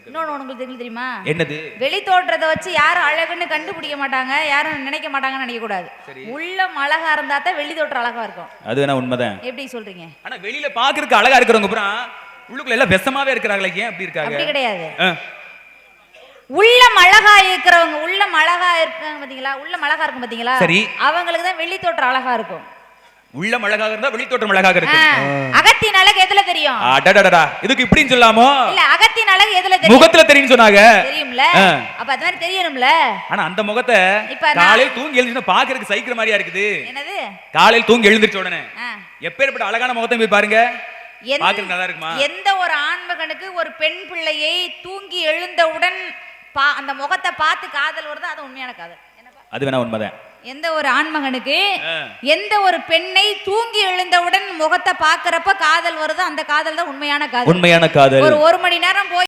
இன்னொன்னு உங்களுக்கு தெரியும் தெரியுமா? என்னது? வெளி தோற்றத்தை வச்சு யாரும் அழகுன்னு கண்டுபிடிக்க மாட்டாங்க யாரும் நினைக்க மாட்டாங்கன்னு நினைக்க கூடாது உள்ளம் அழகா இருந்தா தான் வெளி தோற்றம் அழகா இருக்கும். அது வேணா உண்மைதான். எப்படி சொல்றீங்க? ஆனா வெளியில பாக்குறதுக்கு அழகா இருக்கிறவங்க அப்புறம் உள்ளுக்குள்ள எல்லாம் விஷமாவே இருக்கிறாங்களே ஏன் அப்படி இருக்காங்க? அப்படி கிடையாது. ஆ, உள்ளம் அழகா இருக்கிறவங்க உள்ளம் அழகா இருக்காங்க பாத்தீங்களா? உள்ளம் அழகா இருக்கும் பாத்தீங்களா? சரி. அவங்களுக்கு தான் வெளி தோற்றம் அழகா இருக்கும். உள்ளம் அழகாக இருந்தா வெளித்தோற்றம் அழகாக இருக்கு அகத்தின் அழகு எதுல தெரியும். அடடடடா. இதுக்கு இப்படின்னு சொல்லாமோ இல்ல அகத்தின் அழகு எதுல தெரியும்? முகத்துல தெரியும் சொன்னாங்க. தெரியும்ல. அப்ப அது மாதிரி தெரியணும்ல. ஆனா அந்த முகத்தை காலையில் தூங்கி எழுந்துச்சுன்னா பாக்குறதுக்கு சைக்கிற மாதிரியா இருக்குது? என்னது? காலையில் தூங்கி எழுந்திருச்ச உடனே. எப்பேற்பட்ட அழகான முகத்தை போய் பாருங்க. எந்த- பாக்குறதுக்கு நல்லா இருக்குமா? எந்த ஒரு ஆண்மகனுக்கு ஒரு பெண் பிள்ளையை தூங்கி எழுந்தவுடன் அந்த முகத்தை பார்த்து காதல் வருதோ அது உண்மையான காதல்? அது வேணா உண்மைதான். எந்த ஒரு ஆண்மகனுக்கு. எந்த ஒரு பெண்ணை தூங்கி எழுந்தவுடன் முகத்தை பார்க்கறப்ப காதல் வருதோ அந்த காதல் தான் உண்மையான காதல் உண்மையான காதல் ஒரு ஒரு மணி நேரம் போய்